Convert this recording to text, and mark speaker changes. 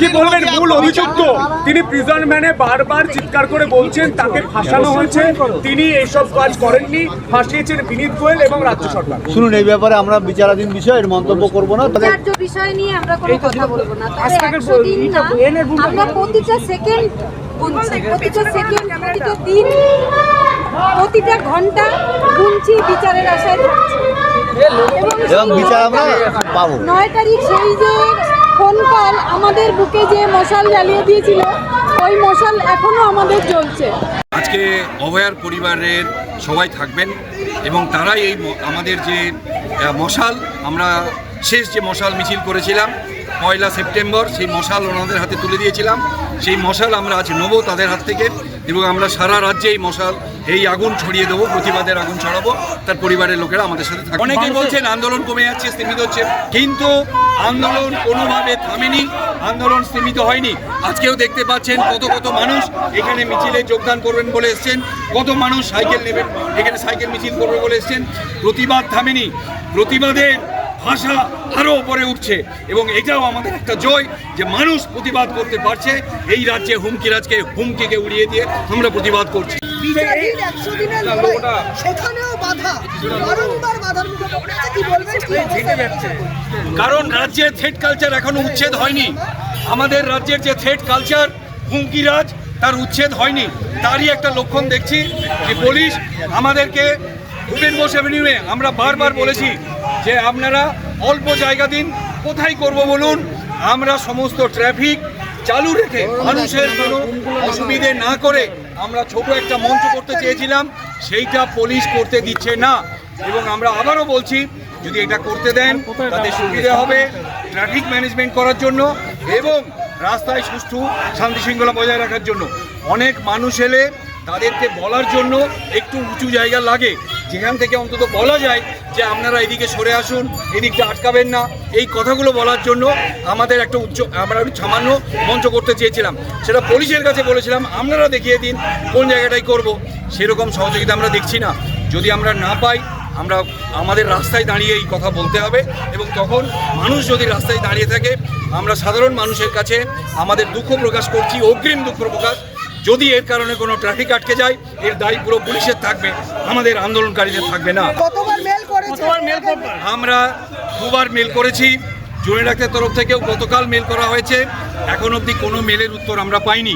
Speaker 1: কি বলবেন মূল অভিযুক্ত। তিনি প্রিজন ম্যানে বারবার চিৎকার করে বলছেন তাকে ফাঁসানো হয়েছে। তিনি এইসব কাজ করেননি। ফাঁসিয়েছেন বিনীত গোয়েল এবং রাজ্য সরকার।
Speaker 2: শুনুন এই ব্যাপারে আমরা বিচারাধীন বিষয় এর মন্তব্য করব না। তবে
Speaker 3: বিষয় নিয়ে আমরা কোনো কথা বলব না। আমরা প্রতিটা সেকেন্ড গুনছি প্রতিটা সেকেন্ড প্রতিটা দিন প্রতিটা ঘণ্টা গুনছি বিচারের আশায়
Speaker 2: এবং বিচার আমরা পাবো।
Speaker 3: নয় তারিখ সেই যে কল আমাদের বুকে যে মশাল জ্বালিয়ে দিয়েছিল, ওই মশাল এখনও আমাদের চলছে
Speaker 4: আজকে অভয়ার পরিবারের সবাই থাকবেন এবং তারাই এই আমাদের যে মশাল, আমরা শেষ যে মশাল মিছিল করেছিলাম, পয়লা সেপ্টেম্বর, সেই মশাল ওনাদের হাতে তুলে দিয়েছিলাম। সেই মশাল আমরা আজ নেব তাদের হাত থেকে এবং আমরা সারা রাজ্যে এই মশাল এই আগুন ছড়িয়ে দেবো প্রতিবাদের আগুন ছড়াবো তার পরিবারের লোকেরা আমাদের সাথে থাকবে। অনেকেই বলছেন আন্দোলন কমে যাচ্ছে স্থিমিত হচ্ছে। কিন্তু আন্দোলন কোনোভাবে থামেনি আন্দোলন স্থিমিত হয়নি। আজকেও দেখতে পাচ্ছেন কত কত মানুষ এখানে মিছিলে যোগদান করবেন বলে এসছেন। কত মানুষ সাইকেল নেবেন এখানে সাইকেল মিছিল করবে বলে এসছেন। প্রতিবাদ থামেনি। প্রতিবাদের ভাষা আরও উপরে উঠছে। এবং এটাও আমাদের একটা জয় যে মানুষ প্রতিবাদ করতে পারছে। এই রাজ্যে হুমকিরাজকে হুমকিকে উড়িয়ে দিয়ে আমরা প্রতিবাদ করছি? কারণ রাজ্যের থ্রেড কালচার এখনও উচ্ছেদ হয়নি। আমাদের রাজ্যের যে থ্রেড কালচার হুমকিরাজ তার উচ্ছেদ হয়নি। তারই একটা লক্ষণ দেখছি যে পুলিশ আমাদেরকে ভূপেন বোস অ্যাভিনিউয়ে আমরা বারবার বলেছি যে আপনারা অল্প জায়গা দিন, কোথায় করব বলুন? আমরা সমস্ত ট্রাফিক চালু রেখে মানুষের কোনো অসুবিধে না করে আমরা ছোট একটা মঞ্চ করতে চেয়েছিলাম, সেইটা পুলিশ করতে দিচ্ছে না। এবং আমরা আবারও বলছি, যদি এটা করতে দেন, তাতে সুবিধা হবে ট্রাফিক ম্যানেজমেন্ট করার জন্য এবং রাস্তায় সুষ্ঠু শান্তি শৃঙ্খলা বজায় রাখার জন্য। অনেক মানুষ এলে তাদেরকে বলার জন্য একটু উঁচু জায়গা লাগে। যেখান থেকে অন্তত বলা যায় যে আপনারা এদিকে সরে আসুন, এদিকটা আটকাবেন না। এই কথাগুলো বলার জন্য আমাদের একটা উচ্চ আমরা সামান্য মঞ্চ করতে চেয়েছিলাম। সেটা পুলিশের কাছে বলেছিলাম, আপনারা দেখিয়ে দিন কোন জায়গাটাই করব। সেরকম সহযোগিতা আমরা দেখছি না। যদি আমরা না পাই, আমরা আমাদের রাস্তায় দাঁড়িয়ে এই কথা বলতে হবে এবং তখন মানুষ যদি রাস্তায় দাঁড়িয়ে থাকে, আমরা সাধারণ মানুষের কাছে আমাদের দুঃখ প্রকাশ করছি, অগ্রিম দুঃখ প্রকাশ। যদি এর কারণে কোনো ট্রাফিক আটকে যায়, এর দায়ী পুরো পুলিশের থাকবে। আমাদের আন্দোলনকারীদের থাকবে না। আমরা দুবার মেল করেছি। জুনিয়র ডাক্তার তরফ থেকেও গতকাল মেল করা হয়েছে। এখন অবধি কোনো মেলের উত্তর আমরা পাইনি।